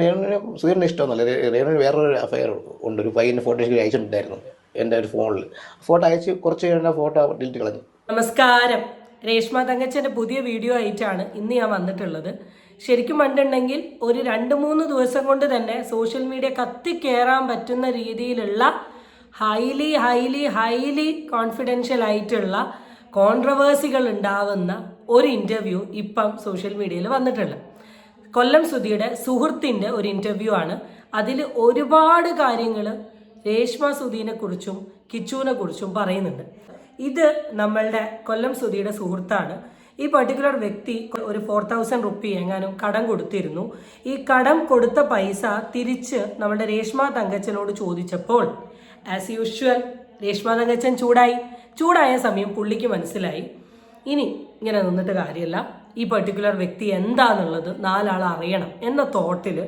രേണുവിന് സുധീറിന് ഇഷ്ടമൊന്നുമല്ല. രേണുവിന് വേറൊരു അഫയർ ഉണ്ട്. ഒരു പയ്യന്റെ ഫോട്ടോ അയച്ചിട്ടുണ്ടായിരുന്നു. എന്റെ ഒരു ഫോണിൽ ഫോട്ടോ അയച്ച് കുറച്ച് കഴിഞ്ഞാൽ ഫോട്ടോ ഡിലീറ്റ് കളഞ്ഞു. നമസ്കാരം. രേഷ്മ തങ്കച്ചന്റെ പുതിയ വീഡിയോ ആയിട്ടാണ് ഇന്ന് ഞാൻ വന്നിട്ടുള്ളത്. ശരിക്കും കണ്ടിട്ടുണ്ടെങ്കിൽ ഒരു രണ്ട് മൂന്ന് ദിവസം കൊണ്ട് തന്നെ സോഷ്യൽ മീഡിയ കത്തിക്കേറാൻ പറ്റുന്ന രീതിയിലുള്ള ഹൈലി ഹൈലി ഹൈലി കോൺഫിഡൻഷ്യൽ ആയിട്ടുള്ള കോൺട്രവേഴ്സികൾ ഉണ്ടാവുന്ന ഒരു ഇന്റർവ്യൂ ഇപ്പം സോഷ്യൽ മീഡിയയിൽ വന്നിട്ടുണ്ട് കൊല്ലം സുധിയുടെ സുഹൃത്തിന്റെ ഒരു ഇന്റർവ്യൂ ആണ്. അതിൽ ഒരുപാട് കാര്യങ്ങൾ രേഷ്മ സുധീനെ കുറിച്ചും കിച്ചുവിനെ കുറിച്ചും പറയുന്നുണ്ട്. ഇത് നമ്മളുടെ കൊല്ലം സുധിയുടെ സുഹൃത്താണ്. ഈ പർട്ടിക്കുലർ വ്യക്തി ഒരു ഫോർ തൗസൻഡ് റുപ്പി എങ്ങാനും കടം കൊടുത്തിരുന്നു. ഈ കടം കൊടുത്ത പൈസ തിരിച്ച് നമ്മുടെ രേഷ്മ തങ്കച്ചനോട് ചോദിച്ചപ്പോൾ ആസ് യൂഷ്വൽ രേഷ്മ തങ്കച്ചൻ ചൂടായി. ചൂടായ സമയം പുള്ളിക്ക് മനസ്സിലായി. ഇനി ഇങ്ങനെ നിന്നിട്ട് കാര്യമില്ല. ഈ പെർട്ടിക്കുലർ വ്യക്തി എന്താണെന്നുള്ളത് നാലാൾ അറിയണം എന്ന തോട്ടിൽ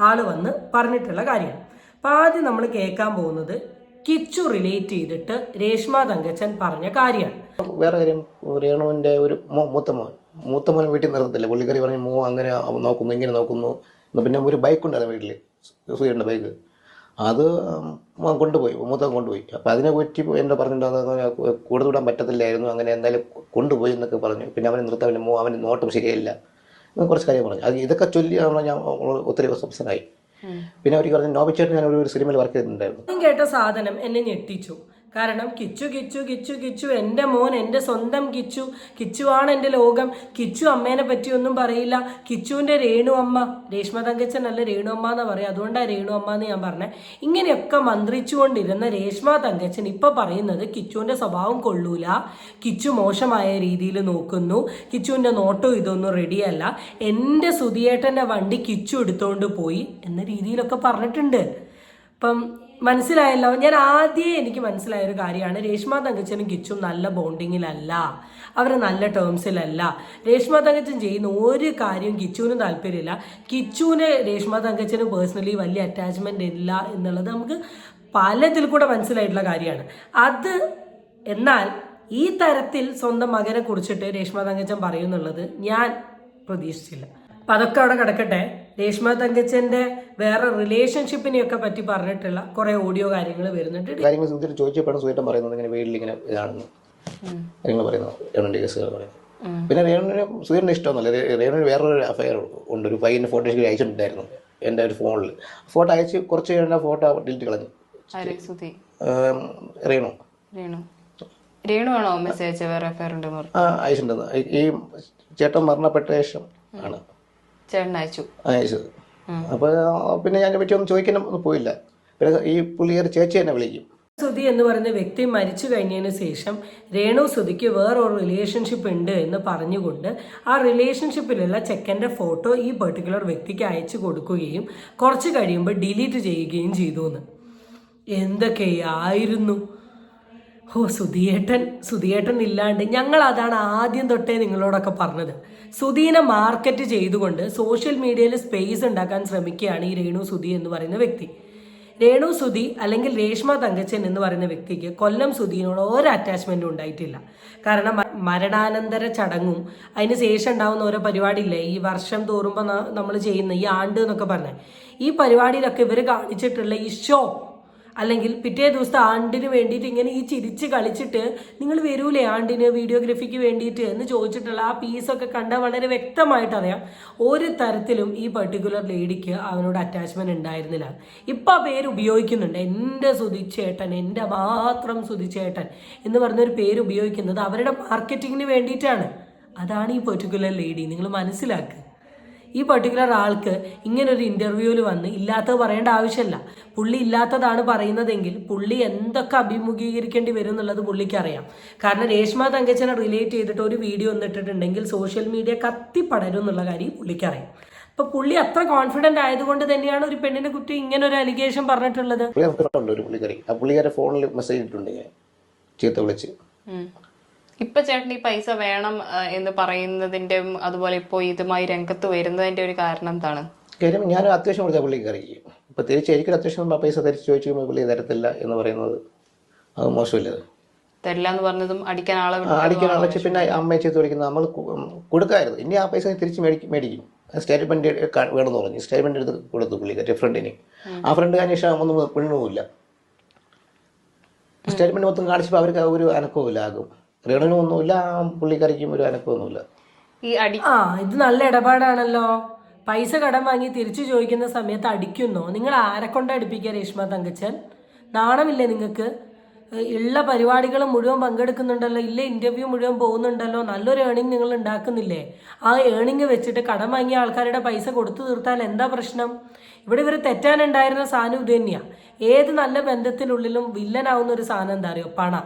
ആൾ വന്ന് പറഞ്ഞിട്ടുള്ള കാര്യമാണ് അപ്പം ആദ്യം നമ്മൾ കേൾക്കാൻ പോകുന്നത് കിച്ചു റിലേറ്റ് ചെയ്തിട്ട് രേഷ്മ തങ്കച്ചൻ പറഞ്ഞ കാര്യമാണ് വേറെ കാര്യം രേണുവിന്റെ ഒരു മൂത്ത മോൻ മൂത്ത മോൻ വീട്ടിൽ നിർത്തത്തില്ല. പുള്ളിക്കറി പറഞ്ഞു മോ അങ്ങനെ നോക്കുന്നു ഇങ്ങനെ നോക്കുന്നു. പിന്നെ ഒരു ബൈക്ക് ഉണ്ടായിരുന്നു വീട്ടിൽ സുധീറിന്റെ ബൈക്ക് അത് കൊണ്ടുപോയി മൊത്തം കൊണ്ടുപോയി. അപ്പം അതിനെ പറ്റി എന്നെ പറഞ്ഞിട്ടുണ്ടാകുന്ന കൂടുതൽ വിടാൻ പറ്റത്തില്ലായിരുന്നു. അങ്ങനെ എന്തായാലും കൊണ്ടുപോയി എന്നൊക്കെ പറഞ്ഞു. പിന്നെ അവനെ നിർത്താൻ മോ അവൻ നോട്ടം ശരിയല്ല കുറച്ച് കാര്യം പറഞ്ഞു. അത് ഇതൊക്കെ ചൊല്ലി ഞാൻ ഒത്തിരി സംസാരമായി പിന്നെ അവർക്ക് പറഞ്ഞു നോബിച്ചേട്ടൻ ഞാൻ ഒരു സിനിമയിൽ വർക്ക് ചെയ്തിട്ടുണ്ടായിരുന്നു. കേട്ട സാധനം എന്നെ ഞെട്ടിച്ചു. കാരണം കിച്ചു കിച്ചു കിച്ചു കിച്ചു എന്റെ മോൻ എന്റെ സ്വന്തം കിച്ചു കിച്ചുവാണ് എന്റെ ലോകം. കിച്ചു അമ്മേനെ പറ്റിയൊന്നും പറയില്ല. കിച്ചുവിന്റെ രേണു അമ്മ രേഷ്മ തങ്കച്ചൻ അല്ല രേണു അമ്മ എന്ന് പറയും. അതുകൊണ്ടാണ് രേണു അമ്മ എന്ന് ഞാൻ പറഞ്ഞത് ഇങ്ങനെയൊക്കെ മന്ത്രിച്ചുകൊണ്ടിരുന്ന രേഷ്മ തങ്കച്ചൻ ഇപ്പം പറയുന്നത് കിച്ചുവിന്റെ സ്വഭാവം കൊള്ളൂല. കിച്ചു മോശമായ രീതിയിൽ നോക്കുന്നു. കിച്ചുവിന്റെ നോട്ടോ ഇതൊന്നും റെഡിയല്ല എന്റെ സുധിയേട്ടന്റെ വണ്ടി കിച്ചു എടുത്തുകൊണ്ട് പോയി എന്ന രീതിയിലൊക്കെ പറഞ്ഞിട്ടുണ്ട്. അപ്പം മനസ്സിലായല്ലോ? ഞാൻ ആദ്യം എനിക്ക് മനസ്സിലായ ഒരു കാര്യമാണ്. രേഷ്മ തങ്കച്ചനും കിച്ചും നല്ല ബോണ്ടിങ്ങിലല്ല. അവർ നല്ല ടേംസിലല്ല രേഷ്മ തങ്കച്ചൻ ചെയ്യുന്ന ഒരു കാര്യവും കിച്ചുവിനും താല്പര്യമില്ല. കിച്ചുവിന് രേഷ്മ തങ്കച്ചന് പേഴ്സണലി വലിയ അറ്റാച്ച്മെന്റ് ഇല്ല എന്നുള്ളത് നമുക്ക് പലതിൽ കൂടെ മനസ്സിലായിട്ടുള്ള കാര്യമാണ്. അത് എന്നാൽ ഈ തരത്തിൽ സ്വന്തം മകനെ കുറിച്ചിട്ട് രേഷ്മ തങ്കച്ചൻ പറയുന്നുള്ളത് ഞാൻ പ്രതീക്ഷിച്ചില്ല. അപ്പൊ അതൊക്കെ അവിടെ കിടക്കട്ടെ. രേഷ്മ തങ്കച്ചന്റെ വേറെ റിലേഷൻഷിപ്പിനെയൊക്കെ പറ്റി പറഞ്ഞിട്ടുള്ള കുറെ ഓഡിയോ കാര്യങ്ങൾ വരുന്നുണ്ട്. കാര്യങ്ങൾ സുധീർ ചോദിച്ചപ്പോഴാണ് സുധീരൻ പറയുന്നത് ഇങ്ങനെ വീട്ടിൽ ഇങ്ങനെ ഇതാണെന്ന്. കാര്യങ്ങൾ പറയുന്നത് രേണുവിന്റെ കേസുകൾ പറയുന്നത് പിന്നെ രേണുവിന് സുധീരന് ഇഷ്ടമൊന്നുമല്ല. രേണുവിന് വേറൊരു അഫയർ ഉണ്ട്. ഒരു പയ്യന്റെ ഫോട്ടോ എനിക്ക് അയച്ചിട്ടുണ്ടായിരുന്നു. എന്റെ ഒരു ഫോണിൽ ഫോട്ടോ അയച്ച് കുറച്ച് കഴിഞ്ഞാൽ ഫോട്ടോ ഡിലീറ്റ് കളഞ്ഞു. റേണു രേണു. രേണു. രേണു ആണോ മെസ്സേജ് വേറെ അഫയർ ഉണ്ടെന്ന് പറഞ്ഞു. ആ അയച്ചിട്ടുണ്ടെന്ന് ഈ ചേട്ടൻ മരണപ്പെട്ട ശേഷം ആണ്. ചേട്ടൻ അയച്ചു. അയച്ചത് അപ്പോൾ പിന്നെ ഞാൻ പറ്റി ഒന്നും ചോദിക്കാനൊന്നും പോയില്ല. പിന്നെ ഈ പുള്ളിയൊരു ചേച്ചി എന്നെ വിളിക്കും. സുധി എന്ന് പറയുന്ന വ്യക്തി മരിച്ചു കഴിഞ്ഞതിന് ശേഷം രേണു സുധിക്ക് വേറൊരു റിലേഷൻഷിപ്പ് ഉണ്ട് എന്ന് പറഞ്ഞുകൊണ്ട് ആ റിലേഷൻഷിപ്പിലുള്ള ചെക്കന്റെ ഫോട്ടോ ഈ പെർട്ടിക്കുലർ വ്യക്തിക്ക് അയച്ചു കൊടുക്കുകയും കുറച്ച് കഴിയുമ്പോൾ ഡിലീറ്റ് ചെയ്യുകയും ചെയ്തു എന്ന് എന്തൊക്കെയായിരുന്നു? ഓ സുധിയേട്ടൻ സുധിയേട്ടൻ ഇല്ലാണ്ട് ഞങ്ങൾ അതാണ് ആദ്യം തൊട്ടേ നിങ്ങളോടൊക്കെ പറഞ്ഞത്. സുധീനെ മാർക്കറ്റ് ചെയ്തുകൊണ്ട് സോഷ്യൽ മീഡിയയിൽ സ്പേസ് ഉണ്ടാക്കാൻ ശ്രമിക്കുകയാണ് ഈ രേണു സുധി എന്ന് പറയുന്ന വ്യക്തി. രേണു സുധി അല്ലെങ്കിൽ രേഷ്മ തങ്കച്ചൻ എന്ന് പറയുന്ന വ്യക്തിക്ക് കൊല്ലം സുധീനോട് ഒരു അറ്റാച്ച്മെന്റും ഉണ്ടായിട്ടില്ല. കാരണം മരണാനന്തര ചടങ്ങും അതിന് ശേഷം ഉണ്ടാവുന്ന ഓരോ പരിപാടിയില്ലേ? ഈ വർഷം തോറുമ്പോൾ നമ്മൾ ചെയ്യുന്ന ഈ ആണ്ട് എന്നൊക്കെ പറഞ്ഞ. ഈ പരിപാടിയിലൊക്കെ ഇവർ കാണിച്ചിട്ടുള്ള ഈ ഷോ അല്ലെങ്കിൽ പിറ്റേ ദിവസത്തെ ആണ്ടിന് വേണ്ടിയിട്ട് ഇങ്ങനെ ഈ ചിരിച്ച് കളിച്ചിട്ട് നിങ്ങൾ വരൂലേ ആണ്ടിന് വീഡിയോഗ്രഫിക്ക് വേണ്ടിയിട്ട് എന്ന് ചോദിച്ചിട്ടുള്ള ആ പീസൊക്കെ കണ്ടാൽ വളരെ വ്യക്തമായിട്ട് അറിയാം. ഒരു തരത്തിലും ഈ പെർട്ടിക്കുലർ ലേഡിക്ക് അവനോട് അറ്റാച്ച്മെന്റ് ഉണ്ടായിരുന്നില്ല. ഇപ്പം ആ പേര് ഉപയോഗിക്കുന്നുണ്ട്. എന്റെ സുതിച്ചേട്ടൻ എന്റെ മാത്രം സുതിച്ചേട്ടൻ എന്ന് പറഞ്ഞൊരു പേര് ഉപയോഗിക്കുന്നത് അവരുടെ മാർക്കറ്റിങ്ങിന് വേണ്ടിയിട്ടാണ്. അതാണ് ഈ പെർട്ടിക്കുലർ ലേഡി നിങ്ങൾ മനസ്സിലാക്കുക ഈ പർട്ടിക്കുലർ ആൾക്ക് ഇങ്ങനെ ഒരു ഇന്റർവ്യൂവിൽ വന്ന് ഇല്ലാത്തത് പറയേണ്ട ആവശ്യമില്ല പുള്ളി ഇല്ലാത്തതാണ് പറയുന്നതെങ്കിൽ പുള്ളി എന്തൊക്കെ അഭിമുഖീകരിക്കേണ്ടി വരും എന്നുള്ളത് പുള്ളിക്ക് അറിയാം കാരണം രേഷ്മ തങ്കച്ചനെ റിലേറ്റ് ചെയ്തിട്ട് ഒരു വീഡിയോ ഒന്നിട്ടിട്ടുണ്ടെങ്കിൽ സോഷ്യൽ മീഡിയ കത്തിപ്പടരും എന്നുള്ള കാര്യം പുള്ളിക്കറിയാം. അപ്പൊ പുള്ളി അത്ര കോൺഫിഡന്റ് ആയതുകൊണ്ട് തന്നെയാണ് ഒരു പെണ്ണിനെ കുറ്റി ഇങ്ങനെ ഒരു അലിഗേഷൻ പറഞ്ഞിട്ടുള്ളത് പുള്ളിക്കാരി. ആ പുള്ളിക്കാരെ ഫോണിൽ മെസ്സേജ് ഇട്ടിട്ടുണ്ട് ചീത്ത വിളിച്ച്. ഇപ്പൊ ചേട്ടൻ ഈ പൈസ വേണം എന്ന് പറയുന്നതിന്റെ അതുപോലെ ഇപ്പോ ഇതുമായി രംഗത്ത് വരുന്നതിന്റെ ഒരു കാരണം എന്താണ്? കാര്യം ഞാൻ അത്യാവശ്യം കൊടുത്ത അറിയിക്കും ഇപ്പൊ തിരിച്ച് എനിക്കൊരു അത്യാവശ്യം പൈസ തിരിച്ചു ചോദിച്ചു പുള്ളി തരത്തില്ല എന്ന് പറയുന്നത് അത് മോശമില്ല. തരില്ല എന്ന് പറഞ്ഞതും അടിക്കാൻ ആളെ അടിക്കാൻ അടച്ച് പിന്നെ അമ്മയെ ചെയ്ത് വിളിക്കുന്നത് നമ്മൾ കൊടുക്കായിരുന്നു. ഇനി ആ പൈസ തിരിച്ച് മേടിക്കും മേടിക്കും. സ്റ്റേറ്റ്മെന്റ് വേണമെന്ന് പറഞ്ഞു. സ്റ്റേറ്റ്മെന്റ് എടുത്ത് കൊടുത്തു പുള്ളിക്കാരി ഫ്രണ്ടിന് ആ ഫ്രണ്ട് അന്വേഷണം ഒന്നും പെണ്ണുമില്ല സ്റ്റേറ്റ്മെന്റ് മൊത്തം കാണിച്ചപ്പോൾ അവർക്ക് ഒരു അനക്കവുമില്ല ആകും റേണുവിനും ഒന്നുമില്ല ആ പുള്ളിക്കാരിക്കും ഒരു അനക്കമൊന്നുമില്ല. ഈ അടി ആ ഇത് നല്ല ഇടപാടാണല്ലോ. പൈസ കടം വാങ്ങി തിരിച്ചു ചോദിക്കുന്ന സമയത്ത് അടിക്കുന്നു? നിങ്ങൾ ആരെ കൊണ്ട് അടിപ്പിക്കുക രേഷ്മ തങ്കച്ചൻ? നാണമില്ലേ നിങ്ങൾക്ക്? ഉള്ള പരിപാടികൾ മുഴുവൻ പങ്കെടുക്കുന്നുണ്ടല്ലോ ഇല്ല ഇന്റർവ്യൂ മുഴുവൻ പോകുന്നുണ്ടല്ലോ നല്ലൊരു ഏണിംഗ് നിങ്ങൾ ഉണ്ടാക്കുന്നില്ലേ? ആ ഏണിംഗ് വെച്ചിട്ട് കടം വാങ്ങിയ ആൾക്കാരുടെ പൈസ കൊടുത്തു തീർത്താൽ എന്താ പ്രശ്നം? ഇവിടെ ഇവർ തെറ്റാനുണ്ടായിരുന്ന സാധനം ഇത് തന്നെയാണ് ഏത് നല്ല ബന്ധത്തിനുള്ളിലും വില്ലനാവുന്ന ഒരു സാധനം എന്താ അറിയോ? പണം.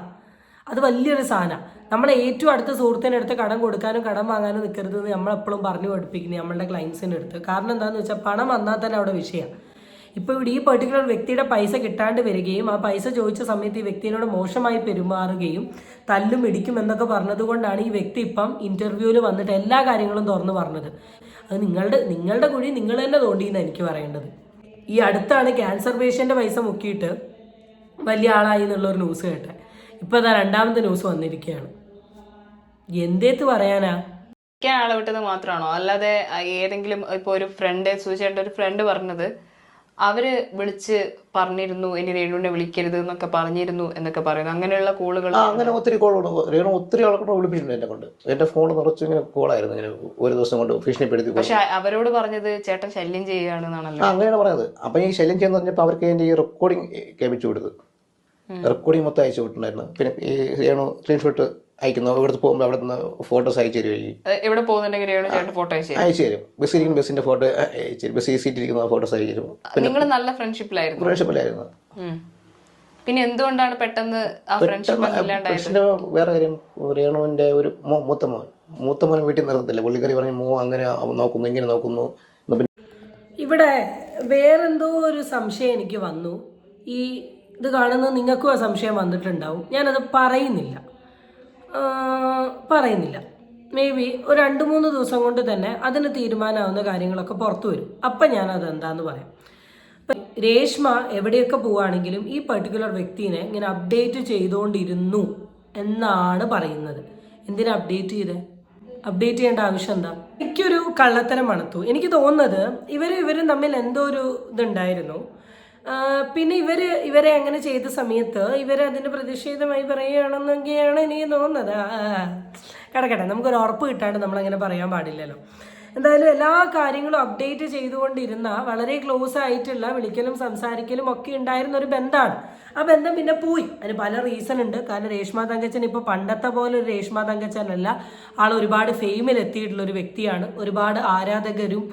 അത് വലിയൊരു സാധനമാണ് നമ്മളെ ഏറ്റവും അടുത്ത സുഹൃത്തിന്റെ അടുത്ത് കടം കൊടുക്കാനും കടം വാങ്ങാനും നിൽക്കരുത് എന്ന് നമ്മളെപ്പോഴും പറഞ്ഞു പഠിപ്പിക്കുന്നത് നമ്മളുടെ ക്ലയൻസിന്റെ അടുത്ത്. കാരണം എന്താണെന്ന് വെച്ചാൽ പണം വന്നാൽ തന്നെ അവിടെ വിഷയമാണ് ഇപ്പോൾ ഇവിടെ ഈ പെർട്ടിക്കുലർ വ്യക്തിയുടെ പൈസ കിട്ടാണ്ട് വരികയും ആ പൈസ ചോദിച്ച സമയത്ത് ഈ വ്യക്തിയോട് മോശമായി പെരുമാറുകയും തല്ലും ഇടിക്കും എന്നൊക്കെ പറഞ്ഞതുകൊണ്ടാണ് ഈ വ്യക്തി ഇപ്പം ഇന്റർവ്യൂവിൽ വന്നിട്ട് എല്ലാ കാര്യങ്ങളും തുറന്നു പറഞ്ഞത്. അത് നിങ്ങളുടെ നിങ്ങളുടെ കുഴി നിങ്ങൾ തന്നെ തോണ്ടിയെന്ന് എനിക്ക് പറയേണ്ടത്. ഈ അടുത്താണ് ക്യാൻസർ പേഷ്യന്റെ പൈസ മുക്കിയിട്ട് വലിയ ആളായി എന്നുള്ളൊരു ന്യൂസ് കേട്ടെ. ഇപ്പോൾ അതാ രണ്ടാമത്തെ ന്യൂസ് വന്നിരിക്കുകയാണ്. എന്തേത്ത് പറയാനാ? ആളെ വിട്ടത് മാത്രമാണോ? അല്ലാതെ ഏതെങ്കിലും ഇപ്പൊ ഒരു ഫ്രണ്ട് സൂചിച്ചേട്ട ഒരു ഫ്രണ്ട് പറഞ്ഞത് അവർ വിളിച്ച് പറഞ്ഞിരുന്നു ഇനി രേണുവിനെ വിളിക്കരുത് എന്നൊക്കെ പറഞ്ഞിരുന്നു എന്നൊക്കെ പറയുന്നു. അങ്ങനെയുള്ള കോളുകൾ ആ അങ്ങനെ ഒത്തിരി കോളുണ്ട് രേണു ഒത്തിരി ആൾക്കൂടെ വിളിപ്പിച്ചിട്ടുണ്ട് എന്നെ കൊണ്ട്. എന്റെ ഫോൺ നിറച്ചു ഇങ്ങനെ കോളായിരുന്നു ഇങ്ങനെ ഒരു ദിവസം കൊണ്ട് ഭീഷണിപ്പെടുത്തി പക്ഷെ അവരോട് പറഞ്ഞത് ചേട്ടൻ ശല്യം ചെയ്യുകയാണെന്നാണല്ലോ. അങ്ങനെയാണ് പറഞ്ഞത്. അപ്പൊ ഈ ശല്യം ചെയ്യുന്ന പറഞ്ഞപ്പോൾ അവർക്ക് എന്റെ ഈ റെക്കോർഡിംഗ് കേൾപ്പിച്ചു കൊടുത്തു റെക്കോർഡിങ് മൊത്തം അയച്ചു വിട്ടിട്ടുണ്ടായിരുന്നു. പിന്നെ സ്ക്രീൻഷോട്ട് അയക്കുന്നു. ഇവിടുത്തെ പോകുമ്പോൾ അവിടെ നിന്ന് ഫോട്ടോസ് അയച്ചു തരും എവിടെ ഫോട്ടോ അയച്ചു തരും. ബസ് ഇരിക്കുന്ന ബസ്സിന്റെ ഫോട്ടോ അയച്ചു തരും. ബസ് സീറ്റ് ഇരിക്കുന്ന ഫോട്ടോസ് അയച്ചു തരും. നിങ്ങൾ നല്ല ഫ്രണ്ട്ഷിപ്പിലായിരുന്നു. ഫ്രണ്ട്ഷിപ്പിലായിരുന്നു. പിന്നെ എന്തുകൊണ്ടാണ് പെട്ടെന്ന് ആ ഫ്രണ്ട്ഷിപ്പ് വേറെ കാര്യം. റേണുവിന്റെ ഒരു മൂത്ത മോൻ. മൂത്ത മോൻ വീട്ടിൽ നിർത്തത്തില്ല. പുള്ളിക്കറി പറഞ്ഞു മോ അങ്ങനെ നോക്കുന്നു ഇങ്ങനെ നോക്കുന്നു. പിന്നെ ഇവിടെ വേറെന്തോ ഒരു സംശയം എനിക്ക് വന്നു. ഈ ഇത് കാണുന്ന നിങ്ങൾക്കും ആ സംശയം വന്നിട്ടുണ്ടാവും. ഞാനത് പറയുന്നില്ല. പറയുന്നില്ല. മേ ബി ഒരു രണ്ട് മൂന്ന് ദിവസം കൊണ്ട് തന്നെ അതിന് തീരുമാനമാവുന്ന കാര്യങ്ങളൊക്കെ പുറത്തു വരും. അപ്പം ഞാനത് എന്താന്ന് പറയാം. രേഷ്മ എവിടെയൊക്കെ പോവുകയാണെങ്കിലും ഈ പെർട്ടിക്കുലർ വ്യക്തിനെ ഇങ്ങനെ അപ്ഡേറ്റ് ചെയ്തുകൊണ്ടിരുന്നു എന്നാണ് പറയുന്നത്. എന്തിനാ അപ്ഡേറ്റ് ചെയ്തേ? അപ്ഡേറ്റ് ചെയ്യേണ്ട ആവശ്യം എന്താ? എനിക്കൊരു കള്ളത്തരം മണത്തു. എനിക്ക് തോന്നുന്നത് ഇവരും ഇവരും തമ്മിൽ എന്തോ ഒരു ഇതുണ്ടായിരുന്നു. പിന്നെ ഇവർ ഇവരെ അങ്ങനെ ചെയ്ത സമയത്ത് ഇവർ അതിന്റെ പ്രതിഷേധമായി പറയുകയാണെന്നൊക്കെയാണ് എനിക്ക് തോന്നുന്നത്. കിടക്കട്ടെ നമുക്കൊരു ഉറപ്പ് കിട്ടാണ്ട് നമ്മളങ്ങനെ പറയാൻ പാടില്ലല്ലോ എന്തായാലും എല്ലാ കാര്യങ്ങളും അപ്ഡേറ്റ് ചെയ്തുകൊണ്ടിരുന്ന വളരെ ക്ലോസ് ആയിട്ടുള്ള വിളിക്കലും സംസാരിക്കലും ഒക്കെ ഉണ്ടായിരുന്ന ഒരു ബന്ധമാണ് ആ ബന്ധം പിന്നെ പോയി. അതിന് പല റീസൺ ഉണ്ട്. കാരണം രേഷ്മ തങ്കച്ചൻ ഇപ്പോൾ പണ്ടത്തെ പോലെ ഒരു രേഷ്മ തങ്കച്ചനല്ല. ആൾ ഒരുപാട് ഫെയിമിൽ എത്തിയിട്ടുള്ള ഒരു വ്യക്തിയാണ്. ഒരുപാട് ആരാധകരും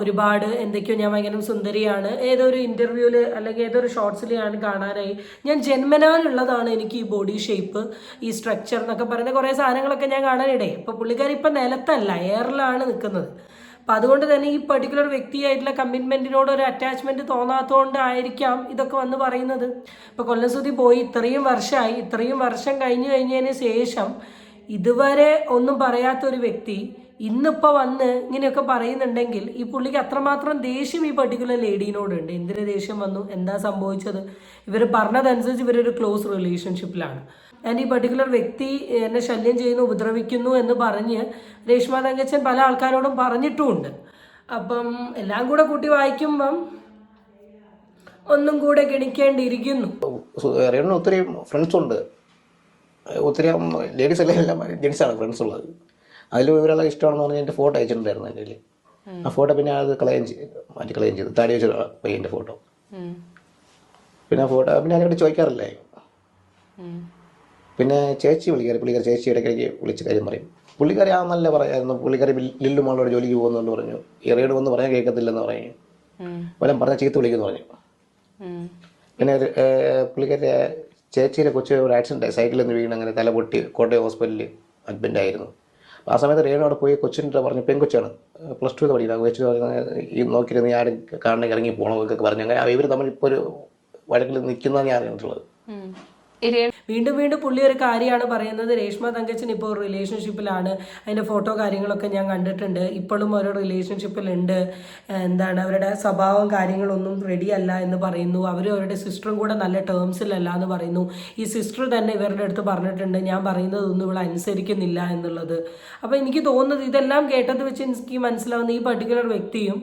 ഒരുപാട് എന്തൊക്കെയോ ഞാൻ ഭയങ്കര സുന്ദരിയാണ്. ഏതൊരു ഒരു ഇന്റർവ്യൂവിൽ അല്ലെങ്കിൽ ഏതൊരു ഷോർട്സിൽ ഞാൻ കാണാനായി ഞാൻ ജന്മനാലുള്ളതാണ് എനിക്ക് ഈ ബോഡി ഷേപ്പ് ഈ സ്ട്രക്ചർ എന്നൊക്കെ പറയുന്ന കുറേ സാധനങ്ങളൊക്കെ ഞാൻ കാണാനിടേ അപ്പോൾ പുള്ളിക്കാരി ഇപ്പം നിലത്തല്ല എയറിലാണ് നിൽക്കുന്നത് അപ്പം അതുകൊണ്ട് തന്നെ ഈ പെർട്ടിക്കുലർ വ്യക്തിയായിട്ടുള്ള കമ്മിറ്റ്മെന്റിനോട് ഒരു അറ്റാച്ച്മെന്റ് തോന്നാത്തതുകൊണ്ടായിരിക്കാം ഇതൊക്കെ വന്ന് പറയുന്നത്. ഇപ്പോൾ കൊല്ലസുതി പോയി ഇത്രയും വർഷമായി ഇത്രയും വർഷം കഴിഞ്ഞു കഴിഞ്ഞതിന് ശേഷം ഇതുവരെ ഒന്നും പറയാത്ത ഒരു വ്യക്തി ഇന്നിപ്പോൾ വന്ന് ഇങ്ങനെയൊക്കെ പറയുന്നുണ്ടെങ്കിൽ ഈ പുള്ളിക്ക് അത്രമാത്രം ദേഷ്യം ഈ പെർട്ടിക്കുലർ ലേഡീനോടുണ്ട് എന്തിനു ദേഷ്യം വന്നു? എന്താ സംഭവിച്ചത്? ഇവർ പറഞ്ഞതനുസരിച്ച് ഇവരൊരു ക്ലോസ് റിലേഷൻഷിപ്പിലാണ് ആൻഡ് ഈ പെർട്ടിക്കുലർ വ്യക്തി എന്നെ ശല്യം ചെയ്യുന്നു ഉപദ്രവിക്കുന്നു എന്ന് പറഞ്ഞ് രേഷ്മ തങ്കച്ചൻ പല ആൾക്കാരോടും പറഞ്ഞിട്ടുമുണ്ട്. അപ്പം എല്ലാം കൂടെ കൂട്ടി വായിക്കുമ്പം ഒന്നും കൂടെ ഗണിക്കേണ്ടിയിരിക്കുന്നു. രേണു ഒത്തിരി ഫ്രണ്ട്സ് ഉണ്ട്. ഒത്തിരി ലേഡീസ് എല്ലാം എല്ലാം ജെൻസാണ് ഫ്രണ്ട്സ് ഉള്ളത്. അതിൽ ഇവരെല്ലാം ഇഷ്ടമാണെന്ന് പറഞ്ഞാൽ എന്റെ ഫോട്ടോ അയച്ചിട്ടുണ്ടായിരുന്നു എന്റെ കയ്യിൽ ആ ഫോട്ടോ പിന്നെ അത് കളയും ചെയ്ത് മാറ്റി കളയും ചെയ്തു താടി വെച്ച പയ്യന്റെ ഫോട്ടോ പിന്നെ ആ ഫോട്ടോ പിന്നെ അതിനോട് ചോദിക്കാറില്ലേ? ഉം. പിന്നെ ചേച്ചി വിളിക്കാറ് പുള്ളിക്കാരി ചേച്ചി ഇടയ്ക്കിടയ്ക്ക് വിളിച്ച് കാര്യം പറയും. പുള്ളിക്കാരി ആ നല്ല പറയായിരുന്നു പുള്ളിക്കാരി ലില്ലു മോളോട് ജോലിക്ക് പോകുന്നുണ്ട് പറഞ്ഞു. ഇറയുടെ ഒന്ന് വന്ന് പറയാൻ കേൾക്കത്തില്ലെന്ന് പറയും. വല്ല പറഞ്ഞ ചീത്ത വിളിക്കുന്നു പറഞ്ഞു. പിന്നെ പുള്ളിക്കാരി ചേച്ചിയുടെ കൊച്ചു ഒരു ആക്സിഡന്റ് ആയി. സൈക്കിളിൽ നിന്ന് വീണ് അങ്ങനെ തല പൊട്ടി കോട്ടയം ഹോസ്പിറ്റലിൽ അഡ്മിന്റ് ആയിരുന്നു. ആ സമയത്ത് രേണു അവിടെ പോയി കൊച്ചിന്റെ പറഞ്ഞു പെൺകൊച്ചാണ്. പ്ലസ് ടു പഠിക്കുന്നത് കൊച്ചു ഈ നോക്കിയിരുന്ന് ആരും കാണണമെങ്കിൽ ഇറങ്ങി പോകണം എന്നൊക്കെ പറഞ്ഞു. അങ്ങനെ ഇവർ തമ്മിൽ ഇപ്പോൾ ഒരു വഴക്കിൽ നിൽക്കുന്നതാണ് ഞാൻ അറിഞ്ഞിട്ടുള്ളത്. വീണ്ടും വീണ്ടും പുള്ളി ഒരു കാര്യമാണ് പറയുന്നത്. രേഷ്മ തങ്കച്ചൻ ഇപ്പോൾ ഒരു റിലേഷൻഷിപ്പിലാണ് അതിന്റെ ഫോട്ടോ കാര്യങ്ങളൊക്കെ ഞാൻ കണ്ടിട്ടുണ്ട്. ഇപ്പോഴും ഒരു റിലേഷൻഷിപ്പിലുണ്ട് എന്താണ് അവരുടെ സ്വഭാവം കാര്യങ്ങളൊന്നും റെഡി അല്ല എന്ന് പറയുന്നു. അവർ അവരുടെ സിസ്റ്ററും കൂടെ നല്ല ടേംസിലല്ല എന്ന് പറയുന്നു. ഈ സിസ്റ്റർ തന്നെ ഇവരുടെ അടുത്ത് പറഞ്ഞിട്ടുണ്ട്. ഞാൻ പറയുന്നതൊന്നും ഇവിടെ അനുസരിക്കുന്നില്ല എന്നുള്ളത്. അപ്പോൾ എനിക്ക് തോന്നുന്നത് ഇതെല്ലാം കേട്ടത് വെച്ച് എനിക്ക് മനസ്സിലാവുന്ന ഈ പർട്ടിക്കുലർ വ്യക്തിയും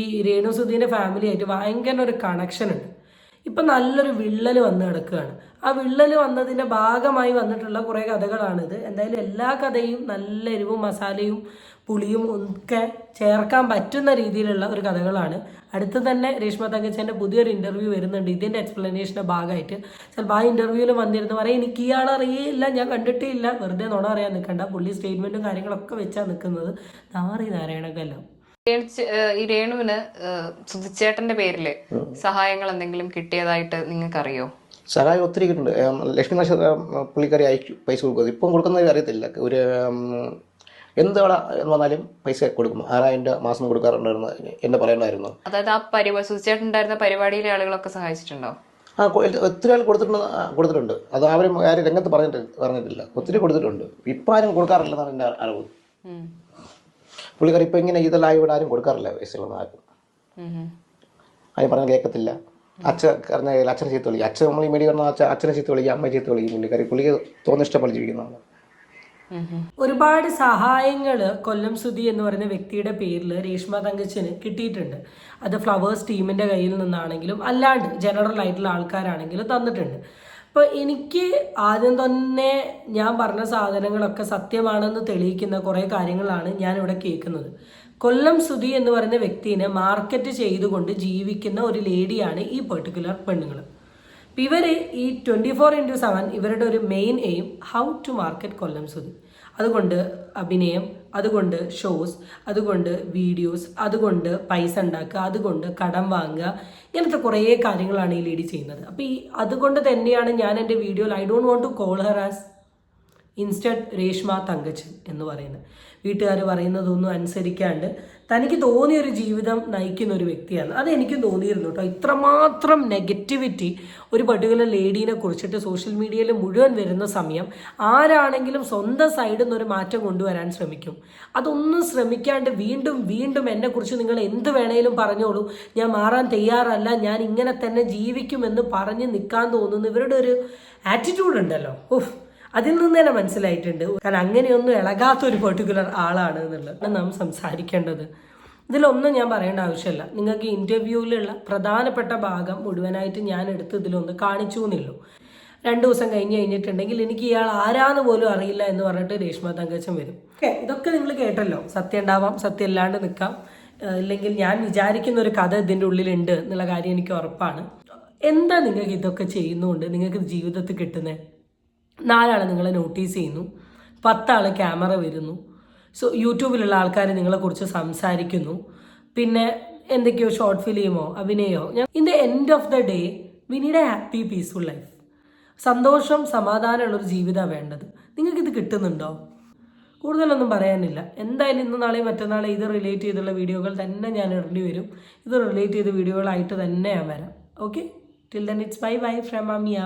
ഈ രേണു സുധീന്റെ ഫാമിലിയായിട്ട് ഭയങ്കര ഒരു കണക്ഷൻ ഉണ്ട്. ഇപ്പം നല്ലൊരു വിള്ളൽ വന്ന് കിടക്കുകയാണ്. ആ വിള്ളൽ വന്നതിന്റെ ഭാഗമായി വന്നിട്ടുള്ള കുറേ കഥകളാണിത്. എന്തായാലും എല്ലാ കഥയും നല്ല എരിവും മസാലയും പുളിയും ഒക്കെ ചേർക്കാൻ പറ്റുന്ന രീതിയിലുള്ള ഒരു കഥകളാണ്. അടുത്ത് തന്നെ രേഷ്മ തങ്കച്ചന്റെ പുതിയൊരു ഇന്റർവ്യൂ വരുന്നുണ്ട്. ഇതിന്റെ എക്സ്പ്ലനേഷന്റെ ഭാഗമായിട്ട്. ചിലപ്പോൾ ആ ഇന്റർവ്യൂവിൽ വന്നിരുന്ന് പറയും എനിക്ക് ഇയാൾ അറിയില്ല ഞാൻ കണ്ടിട്ടേ ഇല്ല. വെറുതെ നുണ അറിയാൻ നിൽക്കണ്ട പുള്ളി സ്റ്റേറ്റ്മെന്റും കാര്യങ്ങളൊക്കെ വെച്ചാണ് നിൽക്കുന്നത് നാറി നാരായണക്കല്ലോ ഈ രേണുവിന് സുധിച്ചേട്ടന്റെ പേരിൽ സഹായങ്ങൾ എന്തെങ്കിലും കിട്ടിയതായിട്ട് നിങ്ങൾക്ക് അറിയോ സഹായം ഒത്തിരി കിട്ടുന്നുണ്ട്. ലക്ഷ്മി നാശ പുള്ളിക്കാരി അയച്ചു പൈസ കൊടുക്കും ഇപ്പം കൊടുക്കുന്നത് അറിയത്തില്ല. ഒരു ഉം, എന്ത് കട എന്ന് പറഞ്ഞാലും പൈസ കൊടുക്കും ആറായിരം രൂപ മാസം കൊടുക്കാറുണ്ടായിരുന്നു. എന്നെ പറയണ്ടായിരുന്നു അതായത് ആ പരിപാടി സുധിച്ചേട്ടുണ്ടായിരുന്ന പരിപാടിയിലെ ആളുകളൊക്കെ സഹായിച്ചിട്ടുണ്ടോ? ആ ഒത്തിരി ആൾ കൊടുത്തിട്ടുണ്ട് കൊടുത്തിട്ടുണ്ട്. അത് ആരും ആരും രംഗത്ത് പറഞ്ഞിട്ട് പറഞ്ഞിട്ടില്ല. ഒത്തിരി കൊടുത്തിട്ടുണ്ട്. ഇപ്പം ആരും കൊടുക്കാറില്ലെന്നാണ് എന്റെ അറിവ്. പുള്ളിക്കാരി ഇപ്പൊ ഇങ്ങനെ ഇതെല്ലാം ഇവിടെ ആരും കൊടുക്കാറില്ല വയസ്സിലൊന്നും ആർക്കും? അതിന് ഉം. ആരും പറഞ്ഞാൽ കേൾക്കത്തില്ല. അച്ഛൻ കറിഞ്ഞ അച്ഛനെ ചീത്ത വിളിക്കും. അച്ഛൻ നമ്മൾ ഈ മേടി പറഞ്ഞാൽ അച്ഛൻ അച്ഛനെ ചീത്ത വിളിക്കും അമ്മയെ ചീത്ത വിളിക്കും പുള്ളിക്കാരി പുള്ളിക്ക് തോന്നുന്ന ഇഷ്ടം ജീവിക്കുന്നതാണ്. ഒരുപാട് സഹായങ്ങൾ കൊല്ലം സുധി എന്ന് പറയുന്ന വ്യക്തിയുടെ പേരിൽ രേഷ്മ തങ്കച്ചന് കിട്ടിയിട്ടുണ്ട്. അത് ഫ്ലവേഴ്സ് ടീമിന്റെ കയ്യിൽ നിന്നാണെങ്കിലും അല്ലാണ്ട് ജനറൽ ആയിട്ടുള്ള ആൾക്കാരാണെങ്കിലും തന്നിട്ടുണ്ട്. അപ്പോൾ എനിക്ക് ആദ്യം തന്നെ ഞാൻ പറഞ്ഞ സാധനങ്ങളൊക്കെ സത്യമാണെന്ന് തെളിയിക്കുന്ന കുറേ കാര്യങ്ങളാണ് ഞാൻ ഇവിടെ കേൾക്കുന്നത്. കൊല്ലം സുധി എന്ന് പറയുന്ന വ്യക്തിനെ മാർക്കറ്റ് ചെയ്തുകൊണ്ട് ജീവിക്കുന്ന ഒരു ലേഡിയാണ് ഈ പെർട്ടിക്കുലർ പെണ്ണുങ്ങൾ അപ്പം ഇവർ ഈ ട്വന്റി ഫോർ ഇന്റു സെവൻ ഇവരുടെ ഒരു main aim how to market Kollam Sudhi. അതുകൊണ്ട് അഭിനയം അതുകൊണ്ട് ഷോസ് അതുകൊണ്ട് വീഡിയോസ് അതുകൊണ്ട് പൈസ ഉണ്ടാക്കുക അതുകൊണ്ട് കടം വാങ്ങുക ഇങ്ങനത്തെ കുറേ കാര്യങ്ങളാണ് ഈ ലേഡി ചെയ്യുന്നത്. അപ്പോൾ ഈ അതുകൊണ്ട് തന്നെയാണ് ഞാൻ എന്റെ വീഡിയോയിൽ I don't want to call her as instead Reshma Thankachan എന്ന് പറയുന്നത്. വീട്ടുകാർ പറയുന്നതൊന്നും അനുസരിക്കാണ്ട് തനിക്ക് തോന്നിയൊരു ജീവിതം നയിക്കുന്ന ഒരു വ്യക്തിയാണ്. അത് എനിക്ക് തോന്നിയിരുന്നു കേട്ടോ. ഇത്രമാത്രം നെഗറ്റിവിറ്റി ഒരു പർട്ടിക്കുലർ ലേഡീനെ കുറിച്ചിട്ട് സോഷ്യൽ മീഡിയയിൽ മുഴുവൻ വരുന്ന സമയം ആരാണെങ്കിലും സ്വന്തം സൈഡിൽ നിന്ന് ഒരു മാറ്റം കൊണ്ടുവരാൻ ശ്രമിക്കും. അതൊന്നും ശ്രമിക്കാണ്ട് വീണ്ടും വീണ്ടും എന്നെക്കുറിച്ച് നിങ്ങൾ എന്ത് വേണേലും പറഞ്ഞോളൂ. ഞാൻ മാറാൻ തയ്യാറല്ല. ഞാൻ ഇങ്ങനെ തന്നെ ജീവിക്കുമെന്ന് പറഞ്ഞ് നിൽക്കാൻ തോന്നുന്നു ഇവരുടെ ഒരു ആറ്റിറ്റ്യൂഡ് ഉണ്ടല്ലോ. ഉഫ്. അതിൽ നിന്ന് തന്നെ മനസ്സിലായിട്ടുണ്ട്. കാരണം അങ്ങനെയൊന്നും ഇളകാത്ത ഒരു പെർട്ടിക്കുലർ ആളാണ് എന്നുള്ളത്. നാം സംസാരിക്കേണ്ടത്. ഇതിലൊന്നും ഞാൻ പറയേണ്ട ആവശ്യമില്ല. നിങ്ങൾക്ക് ഇന്റർവ്യൂവിലുള്ള പ്രധാനപ്പെട്ട ഭാഗം മുഴുവനായിട്ട് ഞാൻ എടുത്ത് ഇതിലൊന്ന് കാണിച്ചു എന്നുള്ളൂ. രണ്ട് ദിവസം കഴിഞ്ഞ് കഴിഞ്ഞിട്ടുണ്ടെങ്കിൽ എനിക്ക് ഇയാൾ ആരാന്ന് പോലും അറിയില്ല എന്ന് പറഞ്ഞിട്ട് രേഷ്മ തങ്കച്ചൻ വരും. ഓക്കെ ഇതൊക്കെ നിങ്ങൾ കേട്ടല്ലോ. സത്യം ഉണ്ടാവാം സത്യം ഇല്ലാണ്ട് നിൽക്കാം. ഇല്ലെങ്കിൽ ഞാൻ വിചാരിക്കുന്ന ഒരു കഥ ഇതിന്റെ ഉള്ളിലുണ്ട് എന്നുള്ള കാര്യം എനിക്ക് ഉറപ്പാണ്. എന്താ നിങ്ങൾക്ക് ഇതൊക്കെ ചെയ്യുന്നുണ്ട്? നിങ്ങൾക്ക് ജീവിതത്തിൽ കിട്ടുന്നത്? നാലാൾ നിങ്ങളെ നോട്ടീസ് ചെയ്യുന്നു. പത്താൾ ക്യാമറ വരുന്നു. സോ യൂട്യൂബിലുള്ള ആൾക്കാർ നിങ്ങളെക്കുറിച്ച് സംസാരിക്കുന്നു. പിന്നെ എന്തൊക്കെയോ ഷോർട്ട് ഫിലിമോ ചെയ്യുമോ ഞാൻ in the end of the day we need a happy peaceful life സന്തോഷം സമാധാനമുള്ളൊരു ജീവിതമാണ് വേണ്ടത്. നിങ്ങൾക്കിത് കിട്ടുന്നുണ്ടോ? കൂടുതലൊന്നും പറയാനില്ല. എന്തായാലും ഇന്ന് നാളെയും മറ്റന്നാളെ ഇത് റിലേറ്റ് ചെയ്തുള്ള വീഡിയോകൾ തന്നെ ഞാൻ ഇടേണ്ടി വരും. ഇത് റിലേറ്റ് ചെയ്ത വീഡിയോകളായിട്ട് തന്നെ ഞാൻ വരാം. Okay till then it's bye bye from Amiya